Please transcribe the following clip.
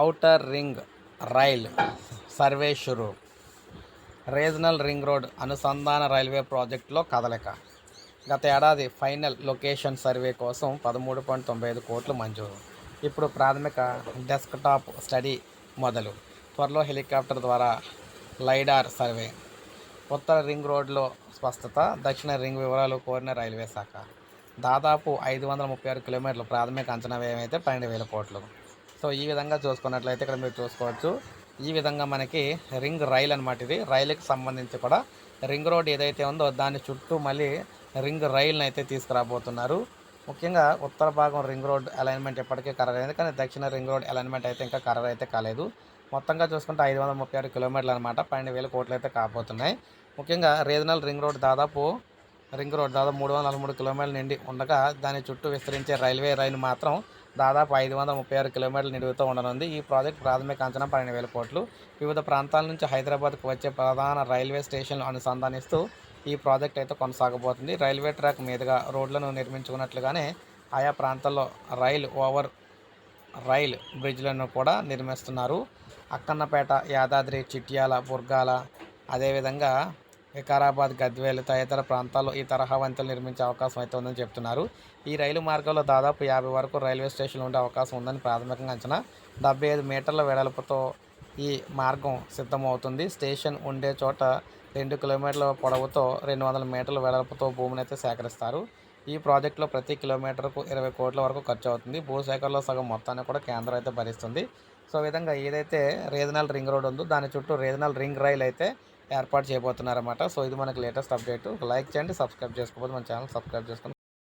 Outer ring rail survey షురు regional ring road అనుసంధాన railway ప్రాజెక్టులో కదలిక. గత ఏడాది ఫైనల్ లొకేషన్ సర్వే కోసం పదమూడు పాయింట్ తొంభై ఐదు కోట్లు మంజూరు. ఇప్పుడు ప్రాథమిక డెస్క్టాప్ స్టడీ మొదలు. త్వరలో హెలికాప్టర్ ద్వారా లైడార్ సర్వే. ఉత్తర రింగ్ రోడ్లో స్పష్టత దక్షిణ రింగ్ వివరాలు కోరిన రైల్వే శాఖ. దాదాపు ఐదు వందల ముప్పై ఆరు కిలోమీటర్లు ప్రాథమిక అంచనా వ్యయం అయితే పన్నెండు వేల కోట్లు. సో ఈ విధంగా చూసుకున్నట్లయితే ఇక్కడ మీరు చూసుకోవచ్చు. ఈ విధంగా మనకి రింగ్ రైల్ అనమాట ఇది. రైలుకి సంబంధించి కూడా రింగ్ రోడ్ ఏదైతే ఉందో దాని చుట్టూ మళ్ళీ రింగ్ రైల్ని అయితే తీసుకురాబోతున్నారు. ముఖ్యంగా ఉత్తర భాగం రింగ్ రోడ్ అలైన్మెంట్ ఇప్పటికే ఖరారు అయింది కానీ దక్షిణ రింగ్ రోడ్ అలైన్మెంట్ అయితే ఇంకా ఖరారు అయితే కాలేదు. మొత్తంగా చూసుకుంటే ఐదు వందల ముప్పై ఆరు కిలోమీటర్లు అనమాట పన్నెండు వేల కోట్లు అయితే కాబోతున్నాయి. ముఖ్యంగా రీజనల్ రింగ్ రోడ్ దాదాపు రింగ్ రోడ్ దాదాపు మూడు వందల నలభై మూడు కిలోమీటర్ల నిండి ఉండగా దాని చుట్టూ విస్తరించే రైల్వే రైలు మాత్రం దాదాపు ఐదు వందల ముప్పై ఆరు కిలోమీటర్ల నిడుగుతూ ఉండనుంది. ఈ ప్రాజెక్ట్ ప్రాథమిక అంచనా పన్నెండు వేల కోట్లు. వివిధ ప్రాంతాల నుంచి హైదరాబాద్కు వచ్చే ప్రధాన రైల్వే స్టేషన్లు అనుసంధానిస్తూ ఈ ప్రాజెక్ట్ అయితే కొనసాగబోతుంది. రైల్వే ట్రాక్ మీదుగా రోడ్లను నిర్మించుకున్నట్లుగానే ఆయా ప్రాంతాల్లో రైలు ఓవర్ రైల్ బ్రిడ్జ్లను కూడా నిర్మిస్తున్నారు. అక్కన్నపేట యాదాద్రి చిట్యాల బుర్గాల అదేవిధంగా వికారాబాద్ గద్వేల్ తదితర ప్రాంతాల్లో ఈ తరహా వంతెనలు నిర్మించే అవకాశం అయితే ఉందని చెప్తున్నారు. ఈ రైలు మార్గంలో దాదాపు యాభై వరకు రైల్వే స్టేషన్లు ఉండే అవకాశం ఉందని ప్రాథమికంగా అంచనా. డెబ్బై ఐదు మీటర్ల వెడల్పుతో ఈ మార్గం సిద్ధమవుతుంది. స్టేషన్ ఉండే చోట రెండు కిలోమీటర్ల పొడవుతో రెండు వందల మీటర్ల వెడల్పుతో భూమిని అయితే సేకరిస్తారు. ఈ ప్రాజెక్టులో ప్రతి కిలోమీటర్కు ఇరవై కోట్ల వరకు ఖర్చు అవుతుంది. భూసేకరణలో సగం మొత్తాన్ని కూడా కేంద్రం అయితే భరిస్తుంది. సో విధంగా ఏదైతే రీజనల్ రింగ్ రోడ్ ఉందో దాని చుట్టూ రీజనల్ రింగ్ రైల్ అయితే ఏర్పాటు చేయబోతున్నారన్నమాట. సో ఇది మనకి లేటెస్ట్ అప్డేట్. లైక్ చేయండి సబ్స్క్రైబ్ చేసుకోకపోతే మన ఛానల్ సబ్స్క్రైబ్ చేసుకోండి